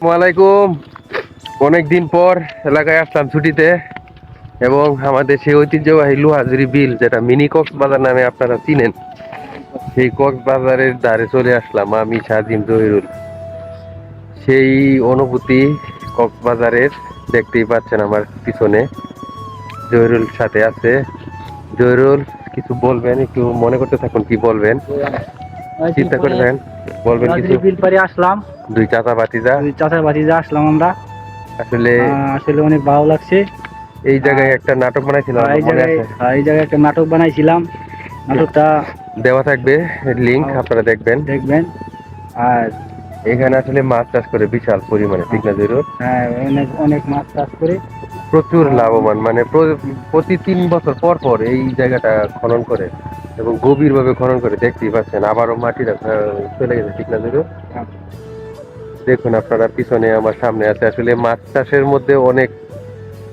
আসসালামাইকুম অনেক দিন পর এলাকায় আসলাম ছুটিতে এবং আমাদের সেই ঐতিহ্যবাহী লুহাজুরি বিল, যেটা মিনি কক্সবাজার নামে আপনারা চিনেন, সেই কক্সবাজারের ধারে চলে আসলাম আমি, সাজিম জহিরুল। সেই অনুভূতি কক্সবাজারের দেখতেই পাচ্ছেন আমার পিছনে জহিরুল সাথে আছে। জহিরুল, কিছু বলবেন? একটু মনে করতে থাকুন, কি বলবেন? চিন্তা করে থাকেন বলবেন কিছু? বিল পারে আসলাম দুই চাচা বাতিজা দুই বাড়িতে আসলাম আমরা। আসলে আসলে অনেক ভালো লাগছে। এই জায়গায় একটা নাটক বানাইছিলাম এই জায়গায় এই জায়গায় একটা নাটক বানাইছিলাম। নাটকটা দেওয়া থাকবে লিংক আপনারা দেখবেন। দেখবেন। আর এখানে আসলে মাছ চাষ করে বিশাল পরিমাণে ঠিক না জরুর হ্যাঁ, অনেক অনেক মাছ চাষ করে। প্রচুর লাভবান মানে প্রতি তিন বছর পর পর এই জায়গাটা খনন করে। এবং গভীরভাবে খনন করে দেখতেই পাচ্ছেন আবারও মাটিটা চলে গেছে ঠিক না হ্যাঁ। দেখুন আপনারা পিছনে আমার সামনে আছে আসলে মাছ চাষের মধ্যে অনেক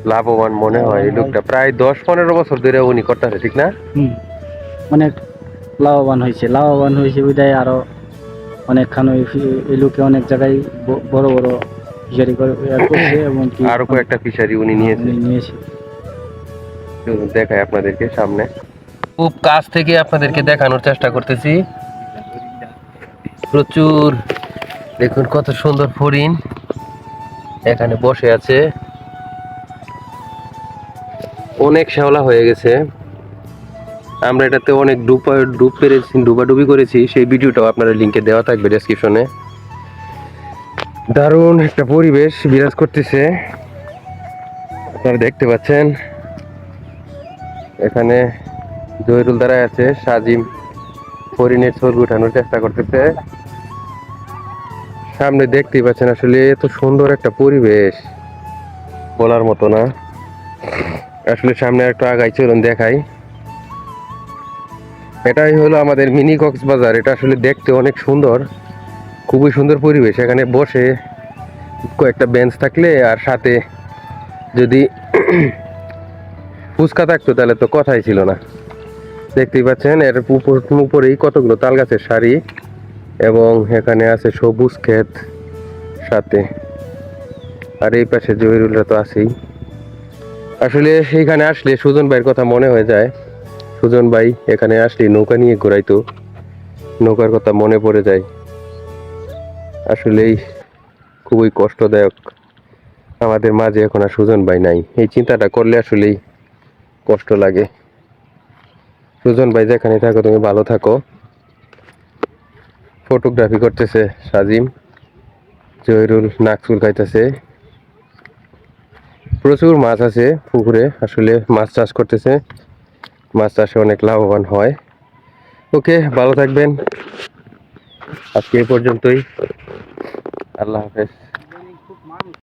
লাভবান মনে হয় এই লোকটা। প্রায় দশ পনেরো বছর ধরে উনি করতেছে ঠিক না? অনেক লাভবান হয়েছে লাভবান হয়েছে বিদায় আরও অনেকখান ওই- এই লোকে অনেক জায়গায় বড় বড় ফিশারি করে এবং আরও কয়েকটা ফিশারি উনি নিয়েছে। উনি নিয়েছে। দেখাই আপনাদেরকে সামনে। খুব কাছ থেকে আপনাদেরকে দেখানোর চেষ্টা করতেছি। প্রচুর। দেখুন কত সুন্দর ফরিন এখানে বসে আছে। অনেক শ্যাওলা হয়ে গেছে। আমরা এটাতে অনেক ডুব ডুব পেরেছি, ডুবাডুবি করেছি। সেই ভিডিওটাও আপনারা লিঙ্কে দেওয়া থাকবে ডেসক্রিপশনে দারুণ একটা পরিবেশ বিরাজ করতেছে। আপনারা দেখতে পাচ্ছেন। এখানে জহিরুল দ্বারাই আছে, সাজিম হরিণের ছবি উঠানোর চেষ্টা করতেছে। সামনে দেখতেই পাচ্ছেন আসলে এত সুন্দর একটা পরিবেশ, বলার মতো না। আসলে সামনে একটু আগাই, চলুন দেখাই। এটাই হলো আমাদের মিনি কক্সবাজার, এটা আসলে দেখতে অনেক সুন্দর, খুবই সুন্দর পরিবেশ। এখানে বসে কয়েকটা বেঞ্চ থাকলে আর সাথে যদি ফুচকা থাকতো তাহলে তো কথাই ছিল না। দেখতেই পাচ্ছেন, এর উপর, উপরেই কতগুলো তাল গাছের সারি এবং এখানে আছে সবুজ ক্ষেত সাথে। আর এই পাশে জহিরুলরা তো আছেই। আসলে এইখানে আসলে সুজন ভাইয়ের কথা মনে হয়ে যায়। সুজন ভাই এখানে আসলে নৌকা নিয়ে ঘোরাইতো। নৌকার কথা মনে পড়ে যায়। আসলেই খুবই কষ্টদায়ক। আমাদের মাঝে এখন আর সুজন ভাই নাই। এই চিন্তাটা করলে আসলেই কষ্ট লাগে। সুজন ভাই যেখানে থাকো, তুমি ভালো থাকো। ফটোগ্রাফি করতেছে সাজিম। জহিরুল নাক চুলকাইতেছে প্রচুর মাছ আছে পুকুরে, আসলে মাছ চাষ করতেছে। মাছ চাষে অনেক লাভবান হয়। ওকে, ভালো থাকবেন। আজকে এই পর্যন্তই। আল্লাহ হাফেজ।